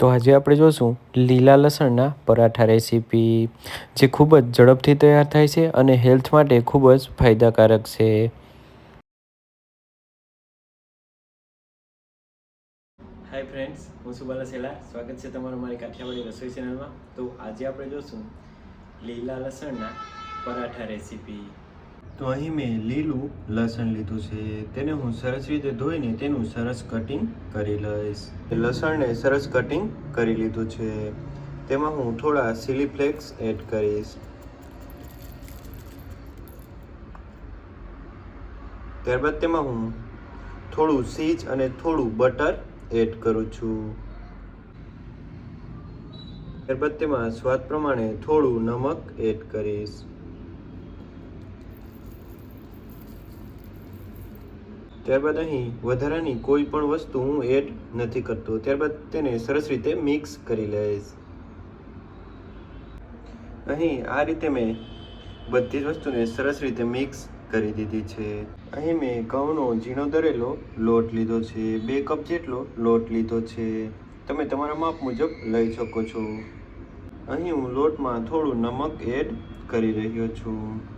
તો આજે આપણે જોશું લીલા લસણના પરાઠા રેસીપી, જે ખૂબ જ ઝડપથી તૈયાર થાય છે અને હેલ્થ માટે ખૂબ જ ફાયદાકારક છે. હાય ફ્રેન્ડ્સ હું સુબાલા સેલા. સ્વાગત છે તમારું મારી કાઠિયાવાડી રસોઈ ચેનલમાં તો આજે આપણે જોશું લીલા લસણના પરાઠા રેસીપી. તો અહીં મેં લીલું લસણ લીધું છે. તેને હું સરસ રીતે ધોઈને તેનું સરસ કટિંગ કરી લઈશ. લસણને સરસ કટિંગ કરી લીધું છે. તેમાં હું થોડા ચીલી ફ્લેક્સ એડ કરીશ. ત્યારબાદ તેમાં હું થોડું સીજ અને થોડું બટર એડ કરું છું. ત્યારબાદ તેમાં સ્વાદ પ્રમાણે થોડું નમક એડ કરીશ. ત્યારબાદ અહીં વધારાની કોઈ પણ વસ્તુ હું એડ નથી કરતો. ત્યારબાદ તેને સરસ રીતે મિક્સ કરી લઈશ. અહીં આ રીતે મેં બધી જ વસ્તુને સરસ રીતે મિક્સ કરી દીધી છે. અહીં મેં ઘઉંનો ઝીણો દરેલો લોટ લીધો છે. બે કપ જેટલો લોટ લીધો છે. તમે તમારા માપ મુજબ લઈ શકો છો. અહીં હું લોટમાં થોડું નમક એડ કરી રહ્યો છું.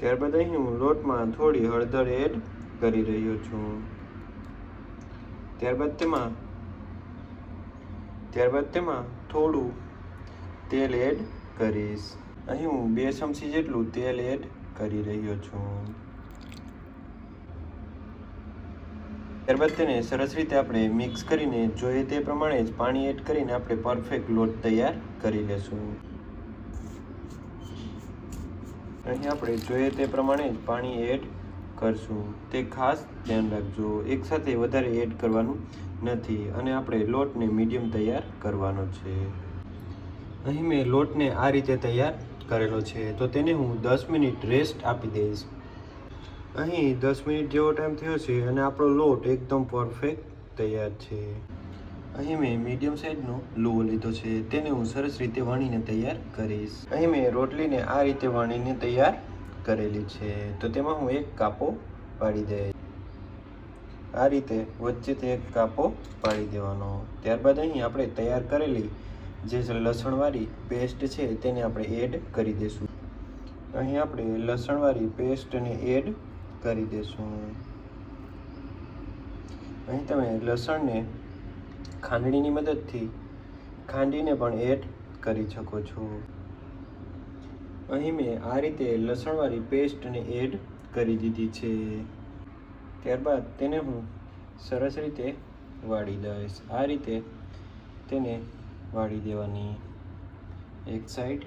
ત્યારબાદ અહીં હું લોટમાં થોડી હળદર એડ કરી રહ્યો છું. ત્યારબાદ તેમાં ત્યારબાદ તેમાં થોડું તેલ એડ કરીશ. અહીં હું બે ચમચી જેટલું તેલ એડ કરી રહ્યો છું. ત્યારબાદ તેને સરસ રીતે આપણે મિક્સ કરીને જોઈએ તે પ્રમાણે જ પાણી એડ કરીને આપણે પરફેક્ટ લોટ તૈયાર કરી લેશું. અહીં આપણે જોઈએ તે પ્રમાણે જ પાણી એડ કરશું. તે ખાસ ધ્યાન રાખજો એકસાથે વધારે એડ કરવાનું નથી અને આપણે લોટને મીડિયમ તૈયાર કરવાનો છે. અહીં મેં લોટને આ રીતે તૈયાર કરેલો છે, તો તેને હું દસ મિનિટ રેસ્ટ આપી દઈશ. અહીં દસ મિનિટ જેવો ટાઈમ થયો છે અને આપણો લોટ એકદમ પરફેક્ટ તૈયાર છે. અહીં મેં મીડિયમ સાઇઝનો લુવો લીધો છે. તેને હું સરસ રીતે વણીને તૈયાર કરીશ. અહીં મેં રોટલીને આ રીતે વણીને તૈયાર કરેલી છે. તો તેમાં હું એક કાપો પાડી દઈશ. આ રીતે વચ્ચેથી એક કાપો પાડી દેવાનો. ત્યારબાદ અહીં આપણે તૈયાર કરેલી જે લસણવાળી પેસ્ટ છે તેને આપણે એડ કરી દઈશું. અહીં આપણે લસણવાળી પેસ્ટને એડ કરી દઈશું. અહીં તમે લસણને ખાંડણીની મદદથી ખાંડીને પણ એડ કરી શકો છો. અહીં મેં આ રીતે લસણવાળી પેસ્ટને એડ કરી દીધી છે. ત્યારબાદ તેને હું સરસ રીતે વાળી દઈશ. આ રીતે તેને વાળી દેવાની. એક સાઈડ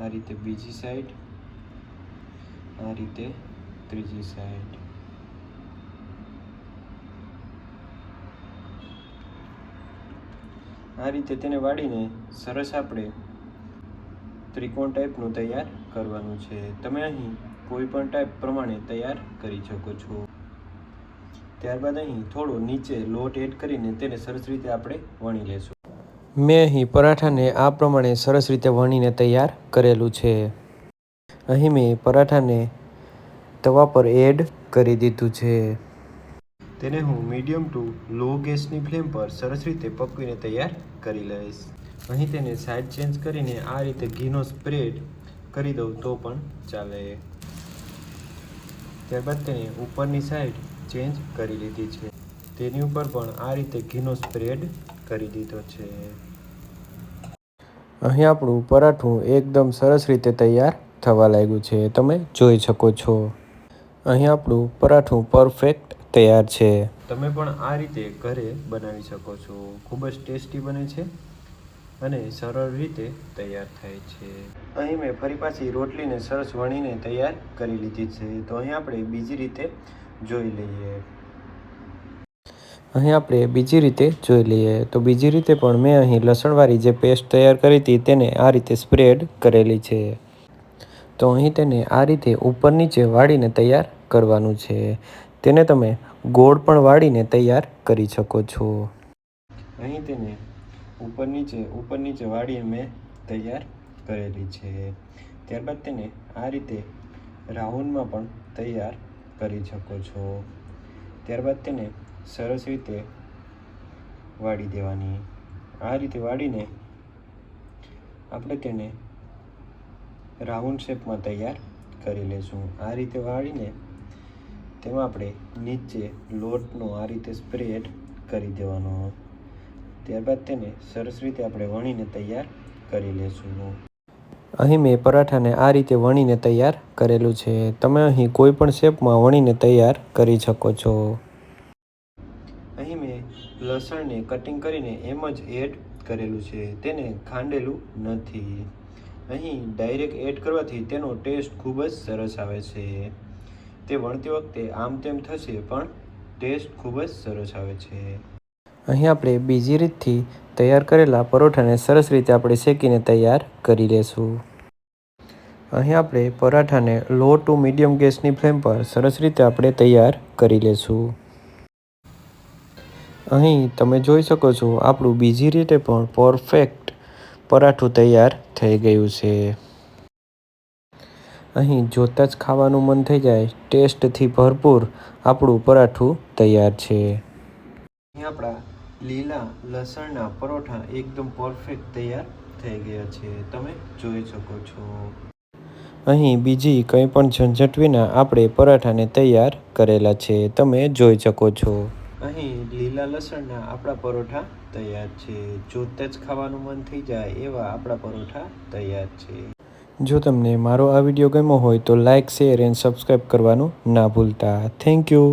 આ રીતે બીજી સાઈડ આ રીતે ત્રીજી સાઈડ આ રીતે તેને વાળીને સરસ આપણે ત્રિકોણ ટાઈપનું તૈયાર કરવાનું છે. તમે અહીં કોઈ પણ ટાઈપ પ્રમાણે તૈયાર કરી શકો છો. ત્યારબાદ અહીં થોડો નીચે લોટ એડ કરીને તેને સરસ રીતે આપણે વણી લેશું. મેં અહીં પરાઠાને આ પ્રમાણે સરસ રીતે વણીને તૈયાર કરેલું છે. અહીં મેં પરાઠાને તવા પર એડ કરી દીધું છે. તેને હું મીડિયમ ટુ લો ગેસની ફ્લેમ પર સરસ રીતે પકવીને તૈયાર કરી લઈશ. અહીં તેને સાઈડ ચેન્જ કરીને આ રીતે ઘીનો સ્પ્રેડ કરી દઉં તો પણ ચાલે. ત્યારબાદ તેને ઉપરની સાઈડ ચેન્જ કરી લીધી છે. તેની ઉપર પણ આ રીતે ઘીનો સ્પ્રેડ કરી દીધો છે. અહીં આપણું પરાઠું એકદમ સરસ રીતે તૈયાર થવા લાગ્યું છે. તમે જોઈ શકો છો. અહીં આપણું પરાઠું પરફેક્ટ તૈયાર છે. તમે પણ આ રીતે ઘરે બનાવી શકો છો. ખૂબ જ ટેસ્ટી બને છે અને સરળ રીતે તૈયાર થાય છે. અહીં મેં ફરી પાછી રોટલીને સરસ વણીને તૈયાર કરી લીધી છે. તો અહીં આપણે બીજી રીતે જોઈ લઈએ. અહીં આપણે બીજી રીતે જોઈ લઈએ. તો બીજી રીતે પણ મેં અહીં લસણવાળી જે પેસ્ટ તૈયાર કરી હતી તેને આ રીતે સ્પ્રેડ કરેલી છે. તો અહીં તેને આ રીતે ઉપર નીચે વાળીને તૈયાર કરવાનું છે. તેને તમે ગોળ પણ વાળીને તૈયાર કરી શકો છો. અહીં તેને ઉપર નીચે ઉપર નીચે વાળીને મેં તૈયાર કરેલી છે. ત્યારબાદ તેને આ રીતે રાઉન્ડમાં પણ તૈયાર કરી શકો છો. ત્યારબાદ તેને સરસ રીતે વાળી દેવાની. આ રીતે વાળીને આપણે તેને રાઉન્ડ શેપમાં તૈયાર કરી લેશું. આ રીતે વાળીને તેમાં આપણે નીચે લોટનો આ રીતે સ્પ્રેડ કરી દેવાનો. ત્યારબાદ તેને સરસ રીતે આપણે વણીને તૈયાર કરી લેશું. અહીં મેં પરાઠાને આ રીતે વણીને તૈયાર કરેલું છે. તમે અહીં કોઈ પણ શેપમાં વણીને તૈયાર કરી શકો છો. અહીં મેં લસણને કટિંગ કરીને એમ જ એડ કરેલું છે. તેને ખાંડેલું નથી. અહીં ડાયરેક્ટ એડ કરવાથી તેનો ટેસ્ટ ખૂબ જ સરસ આવે છે. તે વણતી વખતે આમ તેમ થશે, પણ ટેસ્ટ ખૂબ જ સરસ આવે છે. અહીં આપણે બીજી રીતથી તૈયાર કરેલા પરોઠાને સરસ રીતે આપણે શેકીને તૈયાર કરી લેશું. અહીં આપણે પરાઠાને લો ટુ મીડિયમ ગેસની ફ્લેમ પર સરસ રીતે આપણે તૈયાર કરી લેશું. અહીં તમે જોઈ શકો છો આપણું બીજી રીતે પણ પરફેક્ટ પરાઠું તૈયાર થઈ ગયું છે. અહીં જોતાં જ ખાવાનું મન થઈ જાય. ટેસ્ટથી ભરપૂર આપણું પરાઠું તૈયાર છે. અહીં આપણા લીલા લસણના પરોઠા એકદમ પરફેક્ટ તૈયાર થઈ ગયા છે. તમે જોઈ શકો છો. અહીં બીજી કંઈ પણ ઝંઝટ વિના આપણે પરાઠાને તૈયાર કરેલા છે. તમે જોઈ શકો છો. અહીં લીલા લસણના આપણા પરોઠા તૈયાર છે. જોતાં જ ખાવાનું મન થઈ જાય એવા આપણા પરોઠા તૈયાર છે. જો તમને મારો આ વીડિયો ગમ્યો હોય તો લાઇક શેર એન્ડ સબસ્ક્રાઈબ કરવાનું ના ભૂલતા. Thank you